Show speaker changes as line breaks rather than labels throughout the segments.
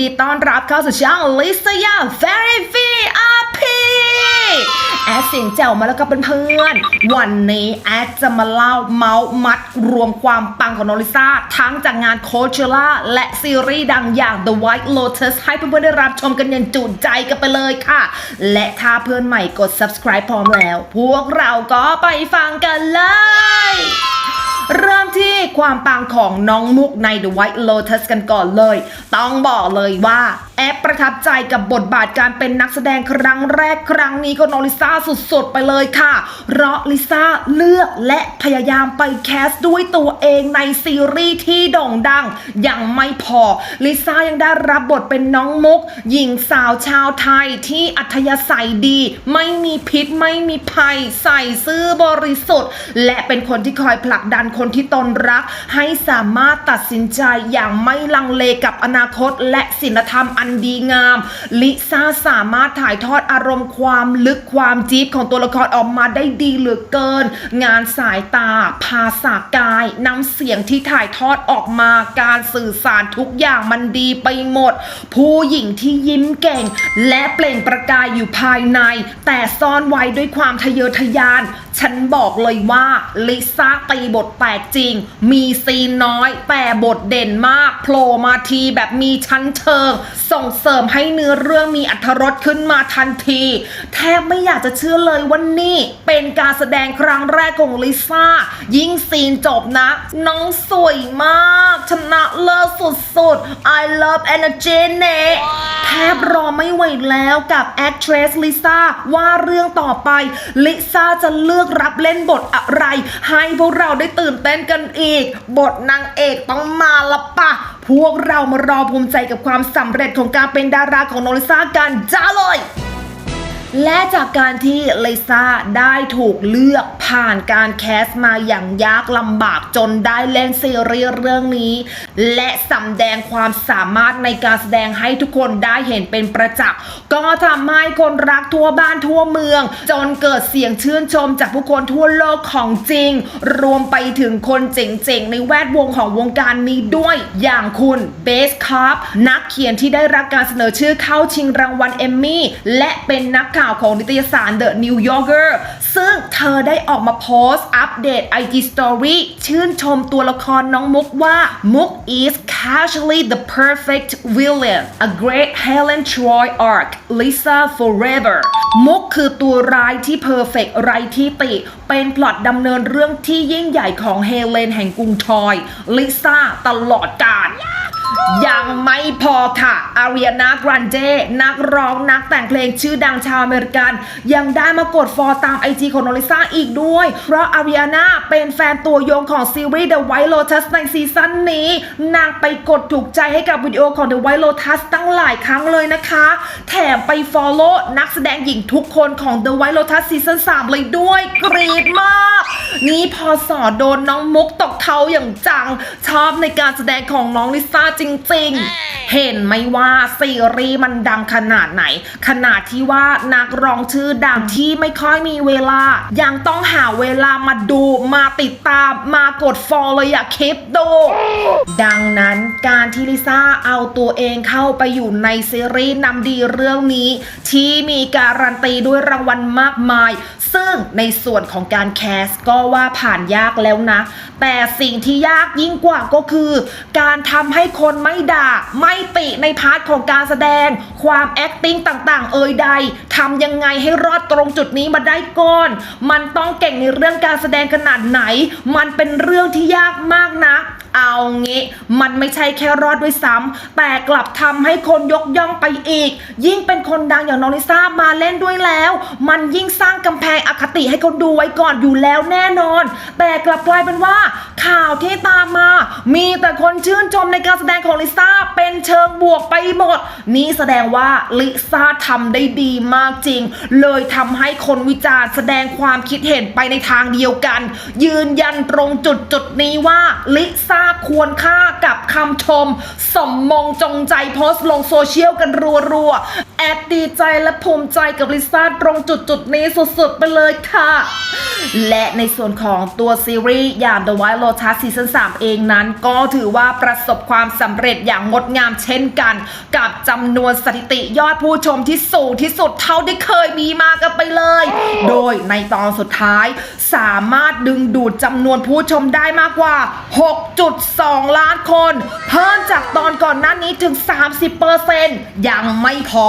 ดีต้อนรับเข้าสู่ช่องลิซยา Very VIP แอดเสียงแจ๋วมาแล้วก็เป็นเพื่อนวันนี้แอดจะมาเล่าเมาส์มัดรวมความปังของโนลิซ่า ทั้งจากงานโคเชล่าและซีรีส์ดังอย่าง The White Lotus ให้เพื่อนๆได้รับชมกันอย่างจุใจกันไปเลยค่ะ และถ้าเพื่อนใหม่กด subscribe พร้อมแล้ว พวกเราก็ไปฟังกันเลย เริ่มที่ความปังของน้องมุกใน The White Lotus กันก่อนเลย ต้องบอกเลยว่า แอปประทับใจกับบทบาทการเป็นนักแสดงครั้งแรกครั้งนี้ก็น้องลิซ่าสุดๆ ไปเลยค่ะเพราะลิซ่าเลือกและพยายามไปแคสด้วยตัวเองในซีรีส์ที่โด่งดัง ยังไม่พอลิซ่ายังได้รับบทเป็นน้องมุก หญิงสาวชาวไทยที่อัธยาศัยดี ไม่มีพิษไม่มีภัย ใส่ซื่อบริสุทธิ์ และเป็นคนที่คอยผลักดันคนที่ตนรัก ให้สามารถตัดสินใจอย่างไม่ลังเลกับอนาคตและศีลธรรมอันดีงาม ลิซ่าสามารถถ่ายทอดอารมณ์ความลึกความจี๊ดของตัวละครออกมาได้ดีเหลือเกิน งานสายตา ภาษากายน้ำเสียงที่ถ่ายทอดออกมาการสื่อสารทุกอย่างมันดีไปหมด ผู้หญิงที่ยิ้มเก่ง และเปล่งประกายอยู่ภายใน แต่ซ่อนไว้ด้วยความทะเยอทะยาน ฉันบอกเลยว่าลิซ่าตีบทแตกจริง มีซีนน้อย แต่บทเด่นมากโผล่มาทีแบบมีชั้นเชิงส่งเสริมให้เนื้อเรื่องมีอัธรสขึ้นมาทันที แทบไม่อยากจะเชื่อเลยว่านี่เป็นการแสดงครั้งแรกของลิซ่า ยิ่งซีนจบนะ น้องสวยมาก ชนะเลิศสุดๆ I love energy เนแทบรอไม่ไหวแล้วกับ actress ลิซ่าว่าเรื่องต่อไป ลิซ่าจะเลือกรับเล่นบทอะไร ให้พวกเราได้ตื่นเต้นกันอีก บทนางเอกต้องมาละปะ พวกเรามารอภูมิใจกับความสำเร็จของการเป็นดาราของน้องลิซ่ากันจ้าเลย และจากการที่ลิซ่าได้ถูกเลือกผ่านการแคสมาอย่างยากลำบากจนได้เล่นซีรีส์เรื่องนี้ และสำแดงความสามารถในการแสดงให้ทุกคนได้เห็นเป็นประจักษ์ก็ทำให้คนรักทั่วบ้านทั่วเมือง จนเกิดเสียงชื่นชมจากผู้คนทั่วโลกของจริง รวมไปถึงคนเจ๋งๆ ในแวดวงของวงการนี้ด้วย อย่างคุณเบสคาร์นักเขียนที่ได้รับการเสนอชื่อเข้าชิงรางวัลเอมมี่และเป็นนักข่าวของนิตยสาร The New Yorker ซึ่งเธอได้ออกมาโพสต์ อัปเดต IG Story ชื่นชมตัวละครน้องมุกว่ามุก is casually the perfect villain a great Helen Troy arc Lisa forever มุกคือตัวร้ายที่เพอร์เฟกไรที่ติ เป็นพล็อตดำเนินเรื่องที่ยิ่งใหญ่ของเฮเลนแห่งกรุงทรอยลิซ่าตลอดกาล ยังไม่พอค่ะ อารียนากรันเจนักร้องนักแต่งเพลงชื่อดังชาวอเมริกัน ยังได้มากดฟอลตามไอจีของโนลิซ่าอีกด้วย เพราะอารียนาเป็นแฟนตัวยงของซีรีส์ The White Lotus ในซีซั่นนี้ นางไปกดถูกใจให้กับวิดีโอของ The White Lotus ตั้งหลายครั้งเลยนะคะ แถมไปฟอลโล่นักแสดงหญิงทุกคนของ The White Lotus ซีซั่น3เลยด้วยกรีดมาก นี่พอสอโดนน้องมุกตกเขาอย่างจังชอบในการแสดงของน้องลิซ่าจริง ๆ เห็นไหมว่าซีรีส์มันดังขนาดไหน ขนาดที่ว่านักร้องชื่อดังที่ไม่ค่อยมีเวลา ยังต้องหาเวลามาดูมาติดตามมากดฟอลเลยอะคลิปดู ดังนั้นการที่ลิซ่าเอาตัวเองเข้าไปอยู่ในซีรีส์นำดีเรื่องนี้ ที่มีการันตีด้วยรางวัลมากมาย ซึ่งในส่วนของการแคสก็ว่าผ่านยากแล้วนะ แต่สิ่งที่ยากยิ่งกว่าก็คือ การทำให้คนนไม่ด่า ไม่ติในพาร์ทของการแสดง ความแอคติ้งต่างๆ เอ่ยใดทำยังไงให้รอดตรงจุดนี้มาได้ก่อน มันต้องเก่งในเรื่องการแสดงขนาดไหน มันเป็นเรื่องที่ยากมากนะ เอางี้ มันไม่ใช่แค่รอดด้วยซ้ำแต่กลับทำให้คนยกย่องไปอีก ยิ่งเป็นคนดังอย่างน้องลิซ่ามาเล่นด้วยแล้ว มันยิ่งสร้างกำแพงอคติให้คนดูไว้ก่อนอยู่แล้วแน่นอน แต่กลับกลายเป็นว่า ข่าวที่ตามมา มีแต่คนชื่นชมในการแสดงของลิซ่าเป็นเชิงบวกไปหมด นี่แสดงว่าลิซ่าทำได้ดีมากจริง เลยทำให้คนวิจารณ์แสดงความคิดเห็นไปในทางเดียวกัน ยืนยันตรงจุดจุดนี้ว่าลิซ่าควรค่ากับคำชม สมมงจงใจโพสต์ลงโซเชียลกันรัวๆ แอดดีใจและภูมิใจกับลิซ่าตรงจุดจุดนี้สุดๆ ไปเลยค่ะ และในส่วนของตัวซีรีส์อย่าง The White Lotus ซีซั่น3เองนั้น ก็ถือว่าประสบความสำเร็จอย่างงดงามเช่นกัน กับจำนวนสถิติยอดผู้ชมที่สูงที่สุดเท่าที่เคยมีมากันไปเลย โดยในตอนสุดท้ายสามารถดึงดูดจำนวนผู้ชมได้มากกว่า 6.2 ล้านคน เพิ่มจากตอนก่อนหน้านี้ถึง 30%ยังไม่พอ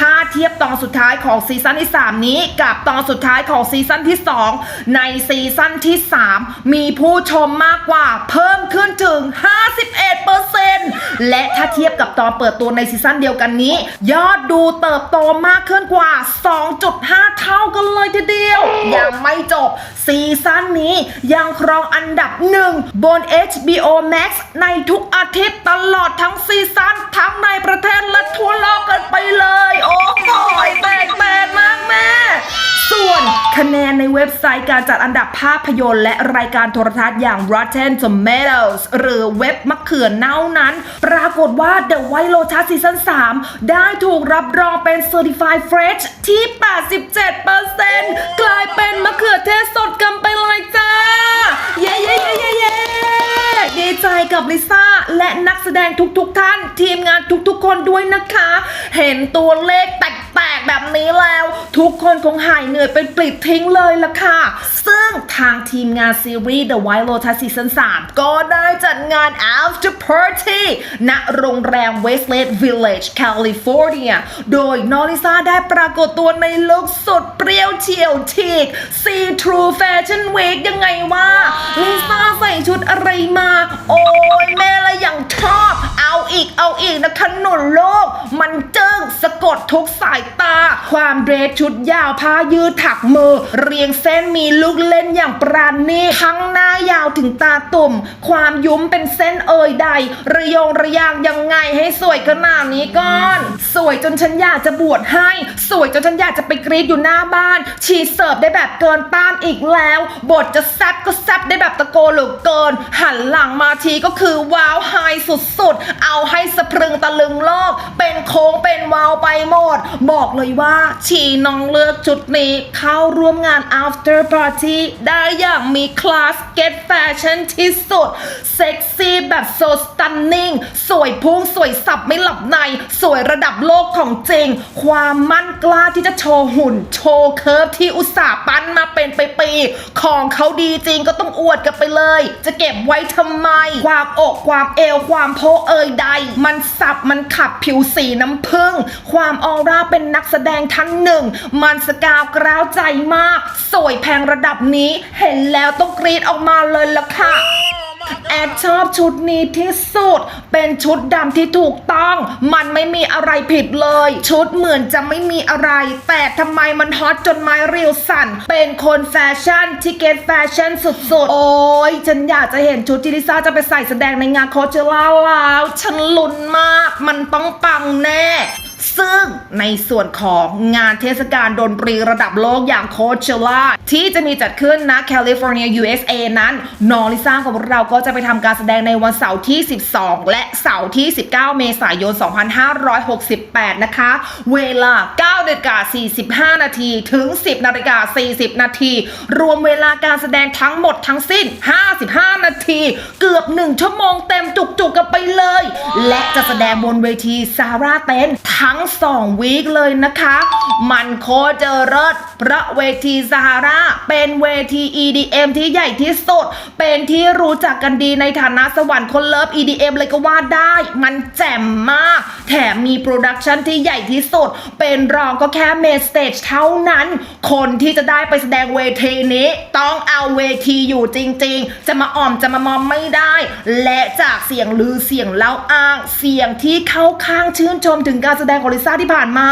ถ้าเทียบตอนสุดท้ายของซีซั่นที่ 3 นี้ กับตอนสุดท้ายของซีซั่นที่ 2 ในซีซั่นที่ 3 มีผู้ชมมากกว่าเพิ่มขึ้นถึง 51%และถ้าเทียบกับตอนเปิดตัวในซีซั่นเดียวกันนี้ ยอดดูเติบโตมากขึ้นกว่า 2.5 เท่ากันเลยทีเดียว ยังไม่จบซีซั่นนี้ยังครองอันดับหนึ่งบน HBO Max ในทุกอาทิตย์ตลอดทั้งซีซั่นทั้งในประเทศและทั่วโลกกันไปเลยอ้โหแตกแตนมากแม่ ส่วนคะแนนในเว็บไซต์การจัดอันดับภาพยนตร์ และรายการโทรทัศน์อย่าง Rotten Tomatoes หรือเว็บมะเขือเน่านั้น ปรากฏว่า The White Lotus ซีซั่น3ได้ถูกรับรองเป็น Certified Fresh ที่ 87%กลายเป็นมะเขือเทศสดกันไปเลยจ้า เย้เย้เย้เย้ เย้ดีใจกับลิซ่าและนักแสดงทุกๆทท่าน ทีมงานทุกๆคนด้วยนะคะ เห็นตัวเลขแตกๆแบบนี้แล้ว ทุกคนคงหายเหนื่อยเป็นปลิดทิ้งเลยละค่ะ ซึ่งทางทีมงานซีรีส์ The White Lotus Season 3 ก็ได้จัดงาน After Party ณโรงแรม Westlake Village California โดยนอริซาได้ปรากฏตัวในลุคสุดเปรี้ยวเฉียวทีก See True Fashion Week ยังไงวะลิซ่าใส่ชุดอะไรมา โอ้ยแม่ละอย่างชอบ เอาอีกเอาอีกนะคะหนุนโลก มันจึ้งสะกดทุกสายตา ความเดรสชุดยาวผ้ายืดถักมือ เรียงเส้นมีลูกเล่นอย่างปราณีตทั้งหน้ายาวถึงตาตุ่ม ความยุ้มเป็นเส้นเอ่ยใด ระยงระยางยังไงให้สวยขนาดนี้ก่อน สวยจนฉันอยากจะบวชให้ สวยจนฉันอยากจะไปกรีดอยู่หน้าบ้าน ชีเสิร์ฟได้แบบเกินต้านอีกแล้ว บทจะแซบก็แซบได้แบบตะโกนหลือเกิน หันหลังมาทีก็คือว้าวไฮสุดๆ เอาให้สะพรึงตะลึงโลก เป็นโค้งเป็นวาวไปหมด บอกเลยว่าชีน้องเลือกชุดนี้เข้าร่วมงาน after party ได้อย่างมีคลาส get fashion ที่สุด เซ็กซี่แบบ so stunning สวยพุ่งสวยสับไม่หลับใน สวยระดับโลกของจริง ความมั่นกล้าที่จะโชว์หุ่น โชว์เคิร์ฟที่อุตส่าห์ปั้นมาเป็นไปปี ของเขาดีจริงก็ต้องอวดกันไปเลย จะเก็บไว้ทำไม ความอกความเอวความโพเอยใด มันสับมันขับผิวสีน้ำผึ้งความออร่าเป็นนักแสดงท่านหนึ่ง มันสกาวกร้าวใจมาก สวยแพงระดับนี้เห็นแล้วต้องกรีดออกมาเลยละค่ะแอดชอบชุดนี้ที่สุด เป็นชุดดำที่ถูกต้อง มันไม่มีอะไรผิดเลย ชุดเหมือนจะไม่มีอะไร แต่ทำไมมันฮอตจนไม้เรียวสั่น เป็นคนแฟชั่นที่เกตแฟชั่นสุดๆ โอ้ยฉันอยากจะเห็นชุดที่ลิซ่าจะไปใส่แสดงในงานโคเชล่าแล้ว ฉันลุ้นมาก มันต้องปังแน่ ซึ่งในส่วนของงานเทศกาลดนตรีระดับโลกอย่าง Coachella ที่จะมีจัดขึ้นณแคลิฟอร์เนีย USA นั้นน้องลิซ่าของเราก็จะไปทำการแสดงในวันเสาร์ที่ 12 และเสาร์ที่ 19 เมษายน 2568 นะคะ เวลา9นาฬิกา45 นาที ถึง 10นาฬิกา40 นาที รวมเวลาการแสดงทั้งหมดทั้งสิ้น 55 นาที เกือบ 1 ชั่วโมงเต็มจุกๆกันไปเลย และจะแสดงบนเวทีซาร่าเต้นทั้้ง 2 วีคเลยนะคะ มันโคจเลิศพระเวทีซาร่าเป็นเวที EDM ที่ใหญ่ที่สุด เป็นที่รู้จักกันดีในฐานะสวรรค์คนเลิฟ EDM เลยก็ว่าได้ มันแจ่มมาก แถมมีโปรดักชันที่ใหญ่ที่สุด เป็นรองก็แค่เมสเตจเท่านั้น คนที่จะได้ไปแสดงเวทีนี้ ต้องเอาเวทีอยู่จริง ๆ จะมาอ่อมจะมามอมไม่ได้ และจากเสียงลือเสียงเล่าอ้าง เสียงที่เข้าข้างชื่นชมถึงการแสดงของลิซ่าที่ผ่านมา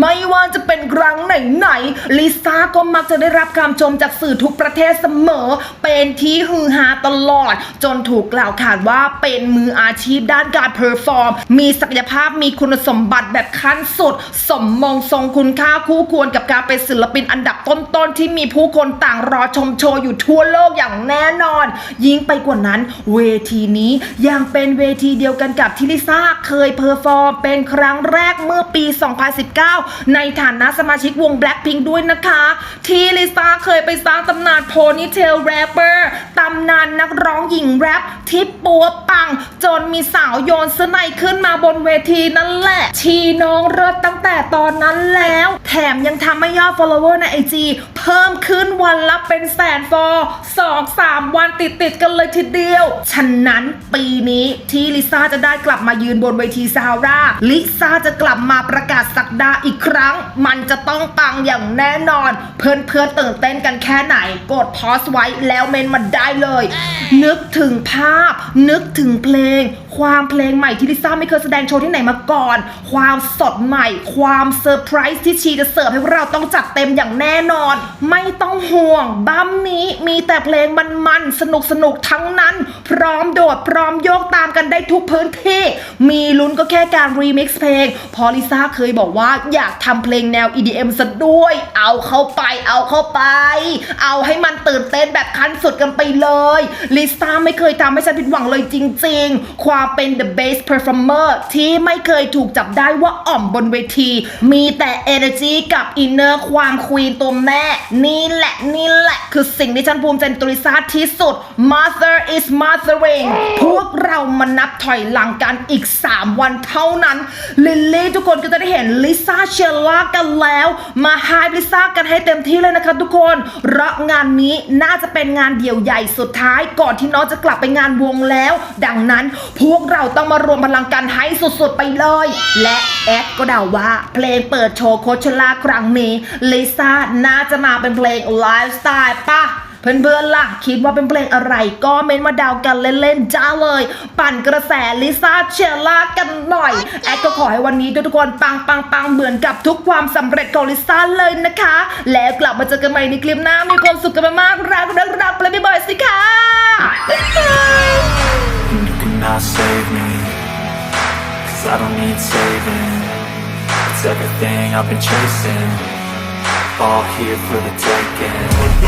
ไม่ว่าจะเป็นครั้งไหนๆลิซ่าก็มักจะได้รับคำชมจากสื่อทุกประเทศเสมอ เป็นที่ฮือฮาตลอด จนถูกกล่าวขานว่าเป็นมืออาชีพด้านการเพอร์ฟอร์ม มีศักยภาพมีคุณสมบัติแบบขั้นสุด สมมงทรงคุณค่าคู่ควรกับการเป็นศิลปินอันดับต้นๆที่มีผู้คนต่างรอชมโชว์อยู่ทั่วโลกอย่างแน่นอน ยิ่งไปกว่านั้น เวทีนี้ยังเป็นเวทีเดียวกันกับที่ลิซ่าเคยเพอร์ฟอร์มเป็นครั้งแรกเมื่อมื่อปี 2019 ในฐานะสมาชิกวง Blackpink ด้วยนะคะ ที่ลิซ่าเคยไปสร้างตำนานโพนี่เทลแรปเปอร์ตำนานนักร้องหญิงแรปที่ปัวปัง จนมีสาวโยนเสนขึ้นมาบนเวทีนั่นแหละ ชีน้องเลิศตั้งแต่ตอนนั้นแล้ว แถมยังทำให้ยอด follower ใน IG เพิ่มขึ้นวันละเป็นแสนฟอร์สองสามวันติดติดกันเลยทีเดียว ฉะนั้นปีนี้ที่ลิซ่าจะได้กลับมายืนบนเวทีซาร่าลิซ่าจะกลับมาประกาศสักดาอีกครั้ง มันจะต้องปังอย่างแน่นอน เพื่อนเพื่อนตื่นเต้นกันแค่ไหน กดพอสไว้แล้วเมนมาได้เลย นึกถึงภาพ นึกถึงเพลง ความเพลงใหม่ที่ลิซ่าไม่เคยแสดงโชว์ที่ไหนมาก่อน ความสดใหม่ ความเซอร์ไพรส์ที่ชีจะเสิร์ฟให้พวกเราต้องจัดเต็มอย่างแน่นอน ไม่ต้องห่วง บัมนี้มีแต่เพลงมันๆสนุกสนุกๆทั้งนั้น พร้อมโดดพร้อมโยกตามกันได้ทุกพื้นที่ มีลุ้นก็แค่การรีมิกซ์เพลง พอลิซ่าเคยบอกว่าอยากทำเพลงแนว EDM ซะด้วย เอาเข้าไปเอาเข้าไป เอาให้มันตื่นเต้นแบบขั้นสุดกันไปเลยลิซ่าไม่เคยทำให้ฉันผิดหวังเลยจริง ๆ ความเป็น the best performer ที่ไม่เคยถูกจับได้ว่าอ่อมบนเวที มีแต่ energy กับ inner ความควีนตัวแม่ นี่แหละ นี่แหละ คือสิ่งที่ฉันภูมิใจในตัวลิซ่าที่สุด mother is mothering พวกเรามานับถอยหลังกันอีก 3 วันเท่านั้น ลิลลี่ทุกคนก็จะได้เห็นลิซ่าเชลล่ากันแล้ว มาไฮลิซ่ากันให้เต็มที่เลยนะคะทุกคนเพราะงานนี้น่าจะเป็นงานเดี่ยวใหญ่สุดท้าย ก่อนที่น้องจะกลับไปงานวงแล้ว ดังนั้นพววกเราต้องมารวมพลังกันให้สุดๆไปเลย และแอดก็เดาว่า เพลงเปิดโชว์โคชล่าครั้งนี้ลิซ่าน่าจะมาเป็นเพลงไลฟ์สไตล์ปะเพื่อนๆล่ะ คิดว่าเป็นเพลงอะไรก็เม้นมาเดาวกันเล่นๆจ้าเลย ปั่นกระแสลิซ่าเชลล่ากันหน่อย แอดก็ขอให้วันนี้ทุกคนปังปังปังเหมือนกับทุกความสำเร็จของลิซ่าเลยนะคะ แล้วกลับมาเจอกันใหม่ในคลิปหน้ามีความสุขกันมากๆรักรักรักและบ๊ายบายสิค่ะ
cannot save me. Cause I don't need saving. It's everything I've been chasing. All here for the taking